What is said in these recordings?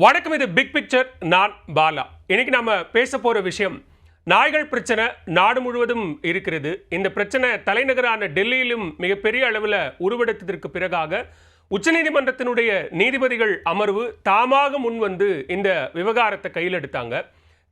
வணக்கம் இது big picture நான் பாலா. இன்னைக்கு நாம பேச போற விஷயம் நாய்கள் பிரச்சனை நாடு முழுவதும் இருக்கிறது. இந்த பிரச்சனை தலைநகரான டெல்லியிலும் மிகப்பெரிய அளவில் உருவெடுத்ததற்கு பிறகாக உச்சநீதிமன்றத்தினுடைய நீதிபதிகள் அமர்வு தாமாக முன்வந்து இந்த விவகாரத்தை கையில் எடுத்தாங்க.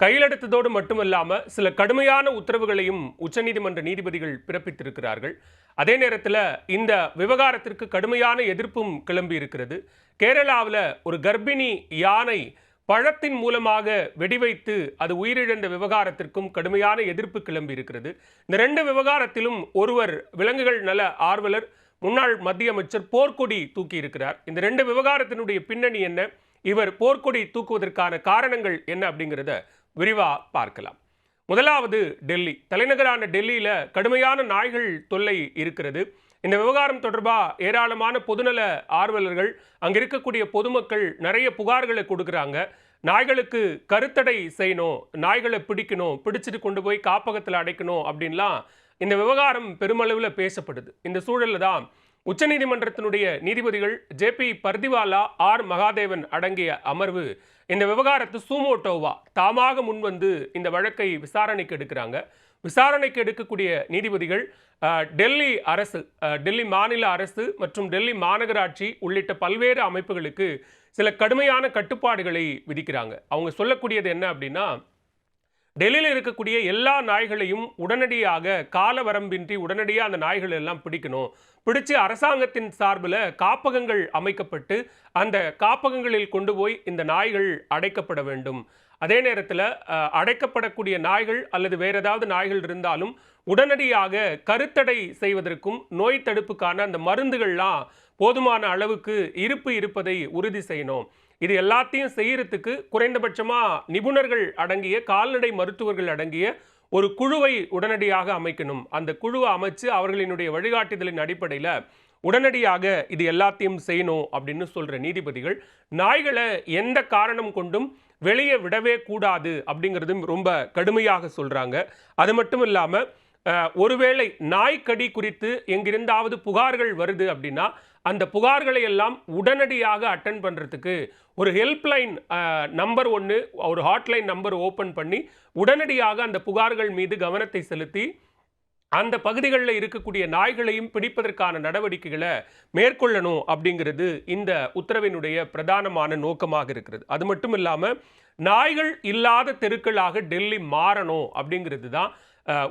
கையில் எடுத்ததோடு மட்டுமல்லாமல் சில கடுமையான உத்தரவுகளையும் உச்சநீதிமன்ற நீதிபதிகள் பிறப்பித்திருக்கிறார்கள். அதே நேரத்தில் இந்த விவகாரத்திற்கு கடுமையான எதிர்ப்பும் கிளம்பி இருக்கிறது கேரளாவில் ஒரு கர்ப்பிணி யானை பழத்தின் மூலமாக வெடிவைத்து அது உயிரிழந்த விவகாரத்திற்கும் கடுமையான எதிர்ப்பு கிளம்பி இருக்கிறது. இந்த ரெண்டு விவகாரத்திலும் ஒருவர் விலங்குகள் நல ஆர்வலர் முன்னாள் மத்திய அமைச்சர் போர்க்கொடி தூக்கி இருக்கிறார். இந்த ரெண்டு விவகாரத்தினுடைய பின்னணி என்ன? இவர் போர்க்கொடி தூக்குவதற்கான காரணங்கள் என்ன அப்படிங்கிறத விரிவா பார்க்கலாம். முதலாவது டெல்லி. தலைநகரான டெல்லியில் கடுமையான நாய்கள் தொல்லை இருக்கிறது. இந்த விவகாரம் தொடர்பாக ஏராளமான பொதுநல ஆர்வலர்கள் அங்கே இருக்கக்கூடிய பொதுமக்கள் நிறைய புகார்களை கொடுக்குறாங்க. நாய்களுக்கு கருத்தடை செய்யணும் நாய்களை பிடிக்கணும் பிடிச்சிட்டு கொண்டு போய் காப்பகத்தில் அடைக்கணும் அப்படின்லாம் இந்த விவகாரம் பெருமளவில் பேசப்படுது. இந்த சூழலில் தான் உச்சநீதிமன்றத்தினுடைய நீதிபதிகள் J B Pardiwala R Mahadevan அடங்கிய அமர்வு இந்த விவகாரத்தை சூமோட்டோவா தாமாக முன்வந்து இந்த வழக்கை விசாரணைக்கு எடுக்கிறாங்க. விசாரணைக்கு எடுக்கக்கூடிய நீதிபதிகள் டெல்லி அரசு டெல்லி மாநில அரசு மற்றும் டெல்லி மாநகராட்சி உள்ளிட்ட பல்வேறு அமைப்புகளுக்கு சில கடுமையான கட்டுப்பாடுகளை விதிக்கிறாங்க. அவங்க சொல்லக்கூடியது என்ன அப்படின்னா டெல்லியில் இருக்கக்கூடிய எல்லா நாய்களையும் உடனடியாக கால வரம்பின்றி உடனடியாக அந்த நாய்கள் எல்லாம் பிடிக்கணும். பிடிச்சு அரசாங்கத்தின் சார்பில் காப்பகங்கள் அமைக்கப்பட்டு அந்த காப்பகங்களில் கொண்டு போய் இந்த நாய்கள் அடைக்கப்பட வேண்டும். அதே நேரத்தில் அடைக்கப்படக்கூடிய நாய்கள் அல்லது வேற ஏதாவது நாய்கள் இருந்தாலும் உடனடியாக கருத்தடை செய்வதற்கும் நோய் தடுப்புக்கான அந்த மருந்துகள்லாம் போதுமான அளவுக்கு இருப்பு இருப்பதை உறுதி செய்யணும். இது எல்லாத்தையும் செய்யறதுக்கு குறைந்தபட்சமாக நிபுணர்கள் அடங்கிய கால்நடை மருத்துவர்கள் அடங்கிய ஒரு குழுவை உடனடியாக அமைக்கணும். அந்த குழுவை அமைச்சு அவர்களினுடைய வழிகாட்டுதலின் அடிப்படையில் உடனடியாக இது எல்லாத்தையும் செய்யணும் அப்படின்னு சொல்கிற நீதிபதிகள் நாய்களை எந்த காரணம் கொண்டும் வெளியே விடவே கூடாது அப்படிங்கிறதும் ரொம்ப கடுமையாக சொல்கிறாங்க அது மட்டும் இல்லாமல் ஒருவேளை நாய்க்கடி குறித்து எங்கிருந்தாவது புகார்கள் வருது அப்படின்னா அந்த புகார்களை எல்லாம் உடனடியாக அட்டன் பண்ணுறதுக்கு ஒரு ஹெல்ப்லைன் நம்பர் ஒன்று ஒரு ஹாட்லைன் நம்பர் ஓப்பன் பண்ணி உடனடியாக அந்த புகார்கள் மீது கவனத்தை செலுத்தி அந்த பகுதிகளில் இருக்கக்கூடிய நாய்களையும் பிடிப்பதற்கான நடவடிக்கைகளை மேற்கொள்ளணும் அப்படிங்கிறது இந்த உத்தரவினுடைய பிரதானமான நோக்கமாக இருக்கிறது. அது மட்டும் இல்லாமல் நாய்கள் இல்லாத தெருக்களாக டெல்லி மாறணும் அப்படிங்கிறது தான்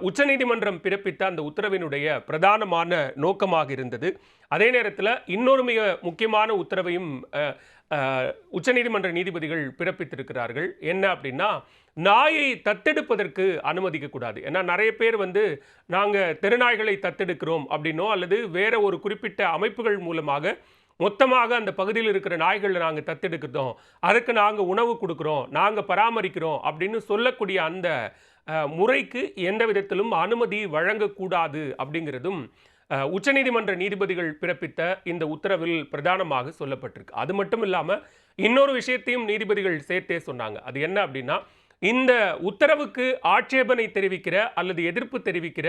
உச்சநீதிமன்றம் பிறப்பித்த அந்த உத்தரவினுடைய பிரதானமான நோக்கமாக இருந்தது. அதே நேரத்தில் இன்னொரு மிக முக்கியமான உத்தரவையும் உச்சநீதிமன்ற நீதிபதிகள் பிறப்பித்திருக்கிறார்கள். என்ன அப்படின்னா நாயை தத்தெடுப்பதற்கு அனுமதிக்க கூடாது ஏன்னா நிறைய பேர் வந்து நாங்கள் தெருநாய்களை தத்தெடுக்கிறோம் அப்படின்னோ அல்லது வேற ஒரு குறிப்பிட்ட அமைப்புகள் மூலமாக மொத்தமாக அந்த பகுதியில் இருக்கிற நாய்களை நாங்கள் தத்தெடுக்கிறோம். அதுக்கு நாங்கள் உணவு கொடுக்குறோம் நாங்கள் பராமரிக்கிறோம் அப்படின்னு சொல்லக்கூடிய அந்த முறைக்கு எந்த விதத்திலும் அனுமதி வழங்கக்கூடாது அப்படிங்கிறதும் உச்சநீதிமன்ற நீதிபதிகள் பிறப்பித்த இந்த உத்தரவில் பிரதானமாக சொல்லப்பட்டிருக்கு. அது மட்டும் இல்லாமல் இன்னொரு விஷயத்தையும் நீதிபதிகள் சேர்த்தே சொன்னாங்க. அது என்ன அப்படின்னா இந்த உத்தரவுக்கு ஆட்சேபனை தெரிவிக்கிற அல்லது எதிர்ப்பு தெரிவிக்கிற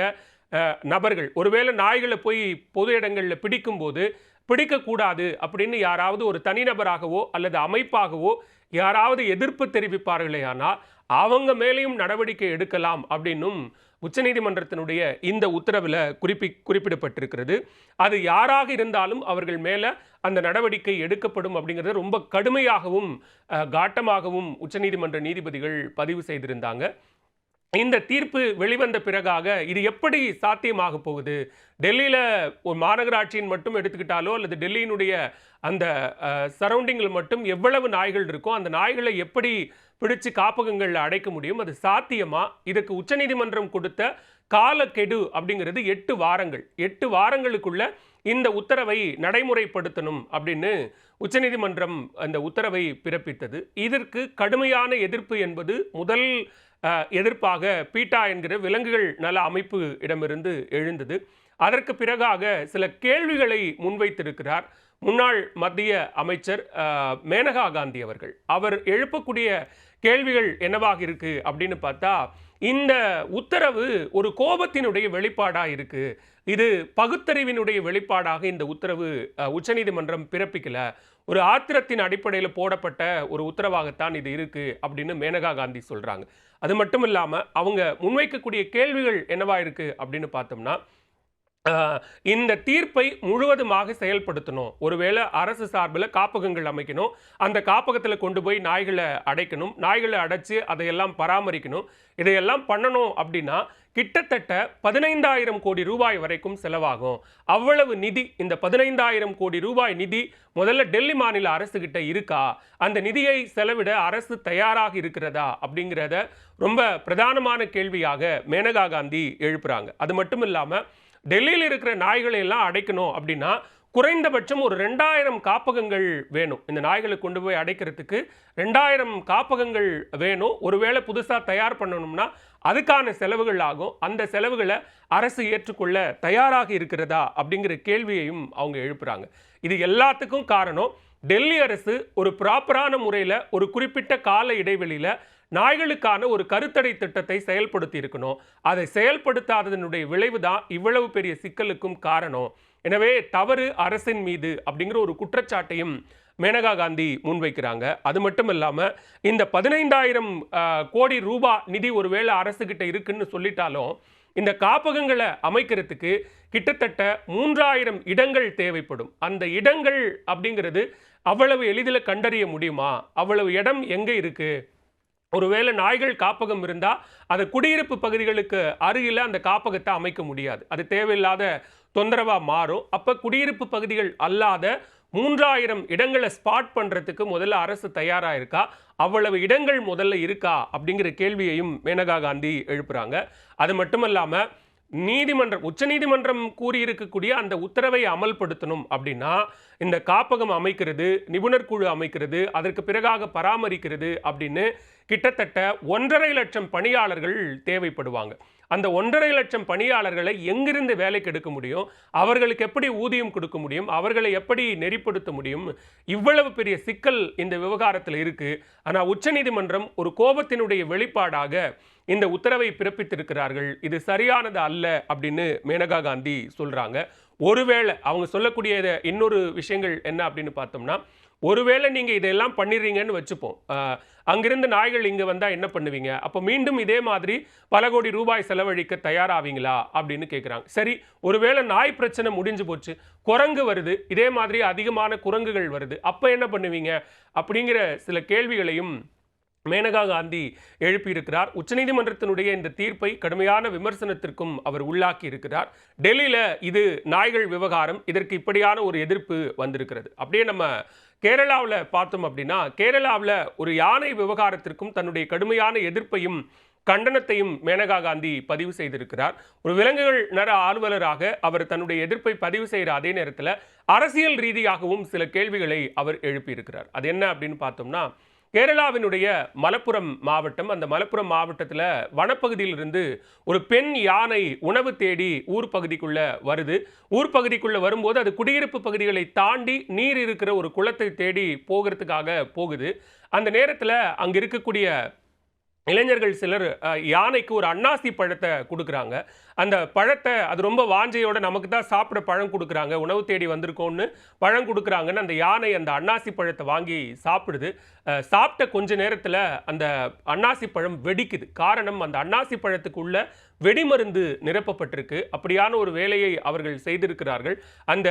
நபர்கள் ஒருவேளை நாய்களை போய் பொது இடங்களில் பிடிக்கும்போது பிடிக்கக்கூடாது அப்படின்னு யாராவது ஒரு தனிநபராகவோ அல்லது அமைப்பாகவோ யாராவது எதிர்ப்பு தெரிவிப்பார்களே ஆனால் அவங்க மேலேயும் நடவடிக்கை எடுக்கலாம் அப்படின்னும் உச்சநீதிமன்றத்தினுடைய இந்த உத்தரவில் குறிப்பி குறிப்பிடப்பட்டிருக்கிறது. அது யாராக இருந்தாலும் அவர்கள் மேலே அந்த நடவடிக்கை எடுக்கப்படும் அப்படிங்கிறத ரொம்ப கடுமையாகவும் காட்டமாகவும் உச்சநீதிமன்ற நீதிபதிகள் பதிவு செய்திருந்தாங்க. இந்த தீர்ப்பு வெளிவந்த பிறகாக இது எப்படி சாத்தியமாக போகுது? டெல்லியில் ஒரு மாநகராட்சியின் மட்டும் எடுத்துக்கிட்டாலோ அல்லது டெல்லியினுடைய அந்த சரௌண்டிங்கில் மட்டும் எவ்வளவு நாய்கள் இருக்கோ அந்த நாய்களை எப்படி பிடிச்சு காப்பகங்களில் அடைக்க முடியும். அது சாத்தியமா? இதுக்கு உச்சநீதிமன்றம் கொடுத்த காலக்கெடு அப்படிங்கிறது எட்டு வாரங்கள். எட்டு வாரங்களுக்குள்ள இந்த உத்தரவை நடைமுறைப்படுத்தணும் அப்படின்னு உச்சநீதிமன்றம் அந்த உத்தரவை பிறப்பித்தது. இதற்கு கடுமையான எதிர்ப்பு என்பது முதல் எதிர்ப்பாக பீட்டா என்கிற விலங்குகள் நல அமைப்பு இடமிருந்து எழுந்தது. அதற்கு பிறகாக சில கேள்விகளை முன்வைத்திருக்கிறார். முன்னாள் மத்திய அமைச்சர் மேனகா காந்தி அவர்கள். அவர் எழுப்பக்கூடிய கேள்விகள் என்னவாக இருக்கு அப்படின்னு பார்த்தா இந்த உத்தரவு ஒரு கோபத்தினுடைய வெளிப்பாடாக இருக்கு. இது பகுத்தறிவினுடைய வெளிப்பாடாக இந்த உத்தரவு உச்சநீதிமன்றம் பிறப்பிக்கல. ஒரு ஆத்திரத்தின் அடிப்படையில் போடப்பட்ட ஒரு உத்தரவாகத்தான் இது இருக்கு அப்படின்னு மேனகா காந்தி சொல்றாங்க. அது மட்டும் இல்லாமல் அவங்க முன்வைக்கக்கூடிய கேள்விகள் என்னவா இருக்கு அப்படின்னு பார்த்தோம்னா இந்த தீர்ப்பை முழுவதுமாக செயல்படுத்தணும். ஒருவேளை அரசு சார்பில் காப்பகங்கள் அமைக்கணும். அந்த காப்பகத்தில் கொண்டு போய் நாய்களை அடைக்கணும். நாய்களை அடைச்சி அதையெல்லாம் பராமரிக்கணும். இதையெல்லாம் பண்ணணும் அப்படின்னா கிட்டத்தட்ட பதினைந்தாயிரம் கோடி ரூபாய் வரைக்கும் செலவாகும். அவ்வளவு நிதி இந்த பதினைந்தாயிரம் கோடி ரூபாய் நிதி முதல்ல டெல்லி மாநில அரசுகிட்ட இருக்கா? அந்த நிதியை செலவிட அரசு தயாராக இருக்கிறதா? அப்படிங்கிறத ரொம்ப பிரதானமான கேள்வியாக மேனகா காந்தி எழுப்புறாங்க. அது மட்டும் இல்லாமல் டெல்லியில் இருக்கிற நாய்களை எல்லாம் அடைக்கணும் அப்படின்னா குறைந்தபட்சம் ஒரு ரெண்டாயிரம் காப்பகங்கள் வேணும். இந்த நாய்களை கொண்டு போய் அடைக்கிறதுக்கு ரெண்டாயிரம் காப்பகங்கள் வேணும். ஒருவேளை புதுசாக தயார் பண்ணணும்னா அதுக்கான செலவுகள் ஆகும். அந்த செலவுகளை அரசு ஏற்றுக்கொள்ள தயாராக இருக்கிறதா அப்படிங்கிற கேள்வியையும் அவங்க எழுப்புறாங்க. இது எல்லாத்துக்கும் காரணம் டெல்லி அரசு ஒரு ப்ராப்பரான முறையில் ஒரு குறிப்பிட்ட கால இடைவெளியில் நாய்களுக்கான ஒரு கருத்தடை திட்டத்தை செயல்படுத்தி இருக்கணும் அதை செயல்படுத்தாததனுடைய விளைவு தான் இவ்வளவு பெரிய சிக்கலுக்கும் காரணம். எனவே தவறு அரசின் மீது அப்படிங்கிற ஒரு குற்றச்சாட்டையும் மேனகா காந்தி முன்வைக்கிறாங்க. அது மட்டும் இல்லாமல் இந்த பதினைந்தாயிரம் கோடி ரூபாய் நிதி ஒருவேளை அரசுகிட்ட இருக்குன்னு சொல்லிட்டாலும் இந்த காப்பகங்களை அமைக்கிறதுக்கு கிட்டத்தட்ட மூன்றாயிரம் இடங்கள் தேவைப்படும். அந்த இடங்கள் அப்படிங்கிறது அவ்வளவு எளிதில் கண்டறிய முடியுமா? அவ்வளவு இடம் எங்கே இருக்குது ஒருவேளை நாய்கள் காப்பகம் இருந்தால் அதை குடியிருப்பு பகுதிகளுக்கு அருகில் அந்த காப்பகத்தை அமைக்க முடியாது. அது தேவையில்லாத தொந்தரவாக மாறும். அப்போ குடியிருப்பு பகுதிகள் அல்லாத மூன்றாயிரம் இடங்களை ஸ்பாட் பண்ணுறதுக்கு முதல்ல அரசு தயாராக இருக்கா? அவ்வளவு இடங்கள் முதல்ல இருக்கா? அப்படிங்கிற கேள்வியையும் மேனகா காந்தி எழுப்புகிறாங்க அது மட்டும் இல்லாமல் நீதிமன்றம் உச்சநீதிமன்றம் கூறியிருக்கக்கூடிய அந்த உத்தரவை அமல்படுத்தணும் அப்படின்னா இந்த காப்பகம் அமைக்கிறது நிபுணர் குழு அமைக்கிறது அதற்கு பிறகாக பராமரிக்கிறது அப்படின்னு கிட்டத்தட்ட ஒன்றரை லட்சம் பணியாளர்கள் தேவைப்படுவாங்க. அந்த ஒன்றரை லட்சம் பணியாளர்களை எங்கிருந்து வேலைக்கு எடுக்க முடியும்? அவர்களுக்கு எப்படி ஊதியம் கொடுக்க முடியும்? அவர்களை எப்படி நெறிப்படுத்த முடியும்? இவ்வளவு பெரிய சிக்கல் இந்த விவகாரத்தில் இருக்குது ஆனால் உச்சநீதிமன்றம் ஒரு கோபத்தினுடைய வெளிப்பாடாக இந்த உத்தரவை பிறப்பித்திருக்கிறார்கள். இது சரியானது அல்ல அப்படின்னு மேனகா காந்தி சொல்கிறாங்க ஒருவேளை அவங்க சொல்லக்கூடிய இன்னொரு விஷயங்கள் என்ன அப்படின்னு பார்த்தோம்னா ஒருவேளை நீங்கள் இதெல்லாம் பண்ணிடுறீங்கன்னு வச்சுப்போம். அங்கிருந்து நாய்கள் இங்கே வந்தால் என்ன பண்ணுவீங்க? அப்போ மீண்டும் இதே மாதிரி பல கோடி ரூபாய் செலவழிக்க தயாராவீங்களா? அப்படின்னு கேட்குறாங்க சரி ஒருவேளை நாய் பிரச்சனை முடிஞ்சு போச்சு குரங்கு வருது இதே மாதிரி அதிகமான குரங்குகள் வருது அப்போ என்ன பண்ணுவீங்க? அப்படிங்கிற சில கேள்விகளையும் மேனகா காந்தி எழுப்பியிருக்கிறார். உச்சநீதிமன்றத்தினுடைய இந்த தீர்ப்பை கடுமையான விமர்சனத்திற்கும் அவர் உள்ளாக்கி இருக்கிறார். டெல்லியில் இது நாய்கள் விவகாரம் இதற்கு இப்படியான ஒரு எதிர்ப்பு வந்திருக்கிறது. அப்படியே நம்ம கேரளாவில் பார்த்தோம் அப்படின்னா கேரளாவில் ஒரு யானை விவகாரத்திற்கும் தன்னுடைய கடுமையான எதிர்ப்பையும் கண்டனத்தையும் மேனகா காந்தி பதிவு செய்திருக்கிறார். ஒரு விலங்குகள் நர ஆர்வலராக அவர் தன்னுடைய எதிர்ப்பை பதிவு செய்கிற அதே நேரத்தில் அரசியல் ரீதியாகவும் சில கேள்விகளை அவர் எழுப்பியிருக்கிறார். அது என்ன அப்படின்னு பார்த்தோம்னா கேரளாவினுடைய மலப்புரம் மாவட்டம் அந்த மலப்புரம் மாவட்டத்தில் வனப்பகுதியிலிருந்து ஒரு பெண் யானை உணவு தேடி ஊர் பகுதிக்குள்ளே வருது. ஊர் பகுதிக்குள்ளே வரும்போது அது குடியிருப்பு பகுதிகளை தாண்டி நீர் இருக்கிற ஒரு குளத்தை தேடி போகிறதுக்காக போகுது. அந்த நேரத்தில் அங்கே இருக்கக்கூடிய இளைஞர்கள் சிலர் யானைக்கு ஒரு அன்னாசி பழத்தை கொடுக்குறாங்க. அந்த பழத்தை அது ரொம்ப வாஞ்சையோட நமக்கு தான் சாப்பிட பழம் கொடுக்குறாங்க. உணவு தேடி வந்திருக்கோம்னு பழம் கொடுக்குறாங்கன்னு அந்த யானை அந்த அன்னாசி பழத்தை வாங்கி சாப்பிடுது. சாப்பிட்ட கொஞ்ச நேரத்தில் அந்த அன்னாசி பழம் வெடிக்குது. காரணம் அந்த அன்னாசி பழத்துக்குள்ள வெடிமருந்து நிரப்பப்பட்டிருக்கு. அப்படியான ஒரு வேலையை அவர்கள் செய்திருக்கிறார்கள். அந்த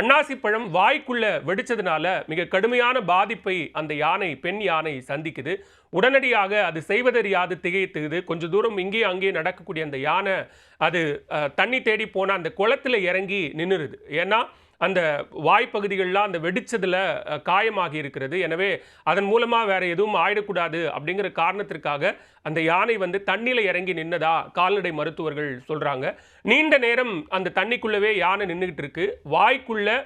அன்னாசி பழம் வாய்க்குள்ள வெடிச்சதுனால மிக கடுமையான பாதிப்பை அந்த யானை பெண் யானை சந்திக்குது. உடனடியாக அது செய்வதறியாது திகைத்துது கொஞ்ச தூரம் இங்கே அங்கே நடக்கக்கூடிய அந்த யானை அது தண்ணி தேடி போன அந்த குளத்துல இறங்கி நின்றுருது ஏன்னா அந்த வாய்ப்பகுதிகளெலாம் அந்த வெடிச்சதில் காயமாகி இருக்கிறது. எனவே அதன் மூலமாக வேற எதுவும் ஆயிடக்கூடாது அப்படிங்கிற காரணத்திற்காக அந்த யானை வந்து தண்ணியில் இறங்கி நின்னதா கால்நடை மருத்துவர்கள் சொல்கிறாங்க நீண்ட நேரம் அந்த தண்ணிக்குள்ளவே யானை நின்றுக்கிட்டு இருக்கு. வாய்க்குள்ளே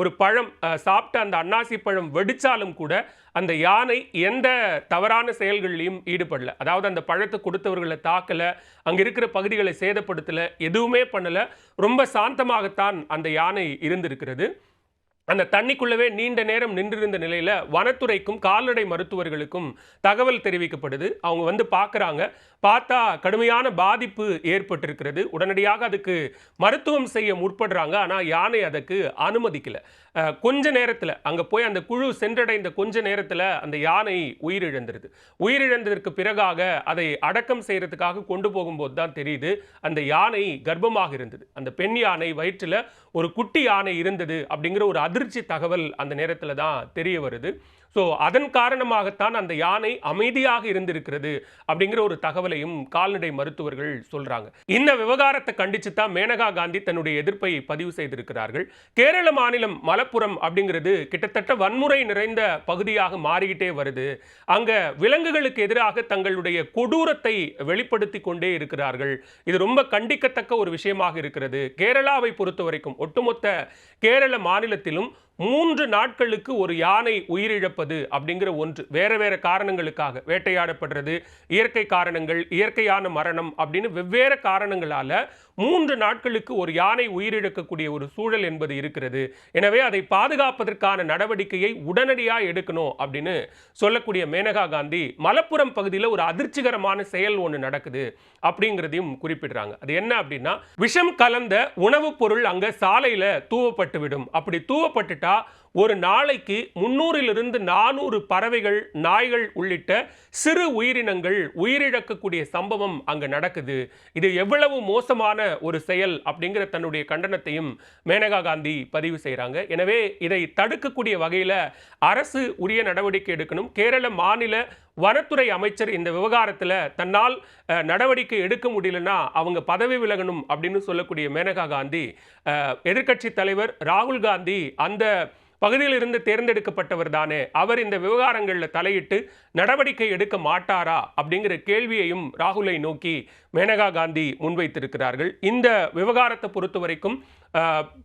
ஒரு பழம் சாப்பிட்ட அந்த அன்னாசி பழம் வெடிச்சாலும் கூட அந்த யானை எந்த தவறான செயல்கள்லையும் ஈடுபடல. அதாவது அந்த பழத்தை கொடுத்தவர்களை தாக்கல அங்கே இருக்கிற பகுதிகளை சேதப்படுத்தலை எதுவுமே பண்ணலை. ரொம்ப சாந்தமாகத்தான் அந்த யானை இருந்திருக்கிறது. அந்த தண்ணிக்குள்ளவே நீண்ட நேரம் நின்றிருந்த நிலையில் வனத்துறைக்கும் கால்நடை மருத்துவர்களுக்கும் தகவல் தெரிவிக்கப்படுது. அவங்க வந்து பார்க்குறாங்க. பார்த்தா கடுமையான பாதிப்பு ஏற்பட்டிருக்கிறது. உடனடியாக அதுக்கு மருத்துவம் செய்ய முற்படுறாங்க. ஆனால் யானை அதுக்கு அனுமதிக்கலை. கொஞ்ச நேரத்தில் அங்கே போய் அந்த குழு சென்றடைந்த கொஞ்ச நேரத்தில் அந்த யானை உயிரிழந்துருது. உயிரிழந்ததற்கு பிறகாக அதை அடக்கம் செய்கிறதுக்காக கொண்டு போகும்போது தான் தெரியுது. அந்த யானை கர்ப்பமாக இருந்தது. அந்த பெண் யானை வயிற்றில் ஒரு குட்டி யானை இருந்தது அப்படிங்கிற ஒரு அதிர்ச்சி தகவல் அந்த நேரத்தில் தான் தெரிய வருது. ஸோ அதன் காரணமாகத்தான் அந்த யானை அமைதியாக இருந்திருக்கிறது அப்படிங்கிற ஒரு தகவலையும் கால்நடை மருத்துவர்கள் சொல்றாங்க. இந்த விவகாரத்தை கண்டிச்சு தான் மேனகா காந்தி தன்னுடைய எதிர்ப்பை பதிவு செய்திருக்கிறார்கள். கேரள மாநிலம் மலப்புரம் அப்படிங்கிறது கிட்டத்தட்ட வன்முறை நிறைந்த பகுதியாக மாறிக்கிட்டே வருது. அங்க விலங்குகளுக்கு எதிராக தங்களுடைய கொடூரத்தை வெளிப்படுத்தி கொண்டே இருக்கிறார்கள். இது ரொம்ப கண்டிக்கத்தக்க ஒரு விஷயமாக இருக்கிறது. கேரளாவை பொறுத்த வரைக்கும் ஒட்டுமொத்த கேரள மாநிலத்திலும் மூன்று நாட்களுக்கு ஒரு யானை உயிரிழப்பது அப்படிங்கிற ஒன்று வேறு வேறு காரணங்களுக்காக வேட்டையாடப்படுறது இயற்கை காரணங்கள் இயற்கையான மரணம் அப்படின்னு வெவ்வேறு காரணங்களால் மூன்று நாட்களுக்கு ஒரு யானை உயிரிழக்கக்கூடிய ஒரு சூழல் என்பது இருக்கிறது. எனவே அதை பாதுகாப்பதற்கான நடவடிக்கையை உடனடியாக எடுக்கணும் அப்படின்னு சொல்லக்கூடிய மேனகா காந்தி மலப்புரம் பகுதியில் ஒரு அதிர்ச்சிகரமான செயல் ஒன்று நடக்குது அப்படிங்கிறதையும் குறிப்பிடுறாங்க. அது என்ன அப்படின்னா விஷம் கலந்த உணவுப் பொருள் அங்கே சாலையில் தூவப்பட்டு விடும் அப்படி தூவப்பட்டுட்டா ஒரு நாளைக்கு முன்னூறிலிருந்து நானூறு பறவைகள் நாய்கள் உள்ளிட்ட சிறு உயிரினங்கள் உயிரிழக்கக்கூடிய சம்பவம் அங்கு நடக்குது. இது எவ்வளவு மோசமான ஒரு செயல் அப்படிங்கிற தன்னுடைய கண்டனத்தையும் மேனகா காந்தி பதிவு செய்கிறாங்க எனவே இதை தடுக்கக்கூடிய வகையில் அரசு உரிய நடவடிக்கை எடுக்கணும். கேரள மாநில வனத்துறை அமைச்சர் இந்த விவகாரத்தில் தன்னால் நடவடிக்கை எடுக்க முடியலன்னா அவங்க பதவி விலகணும் அப்படின்னு சொல்லக்கூடிய மேனகா காந்தி எதிர்க்கட்சி தலைவர் ராகுல் காந்தி அந்த பகுதியில் இருந்து தேர்ந்தெடுக்கப்பட்டவர் தானே. அவர் இந்த விவகாரங்களில் தலையிட்டு நடவடிக்கை எடுக்க மாட்டாரா? அப்படிங்கிற கேள்வியையும் ராகுலை நோக்கி மேனகா காந்தி முன்வைத்திருக்கிறார்கள். இந்த விவகாரத்தை பொறுத்த வரைக்கும்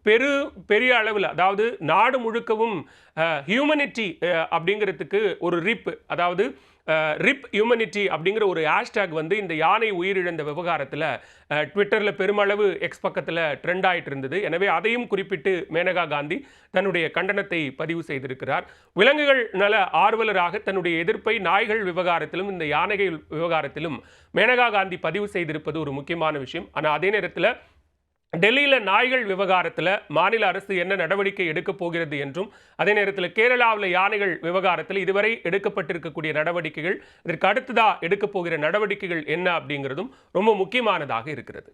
பெரு பெரிய அளவில் அதாவது நாடு முழுக்கவும் ஹியூமனிட்டி அப்படிங்கிறதுக்கு ஒரு ரிப் அதாவது ரிப் ஹியூமனிட்டி அப்படிங்கிற ஒரு ஹேஷ்டேக் வந்து இந்த யானை உயிரிழந்த விவகாரத்தில் ட்விட்டரில் பெருமளவு எக்ஸ் பக்கத்தில் ட்ரெண்ட் ஆகிட்டு இருந்தது. எனவே அதையும் குறிப்பிட்டு மேனகா காந்தி தன்னுடைய கண்டனத்தை பதிவு செய்திருக்கிறார். விலங்குகள் நல ஆர்வலராக தன்னுடைய எதிர்ப்பை நாய்கள் விவகாரத்திலும் இந்த யானைகள் விவகாரத்திலும் மேனகா காந்தி பதிவு செய்திருப்பது ஒரு முக்கியமான விஷயம். ஆனால் அதே நேரத்தில் டெல்லியில் நாய்கள் விவகாரத்தில் மாநில அரசு என்ன நடவடிக்கை எடுக்கப் போகிறது என்றும் அதே நேரத்தில் கேரளாவில் யானைகள் விவகாரத்தில் இதுவரை எடுக்கப்பட்டிருக்கக்கூடிய நடவடிக்கைகள் இதற்கு அடுத்ததா எடுக்கப் போகிற நடவடிக்கைகள் என்ன அப்படிங்கிறதும் ரொம்ப முக்கியமானதாக இருக்கிறது.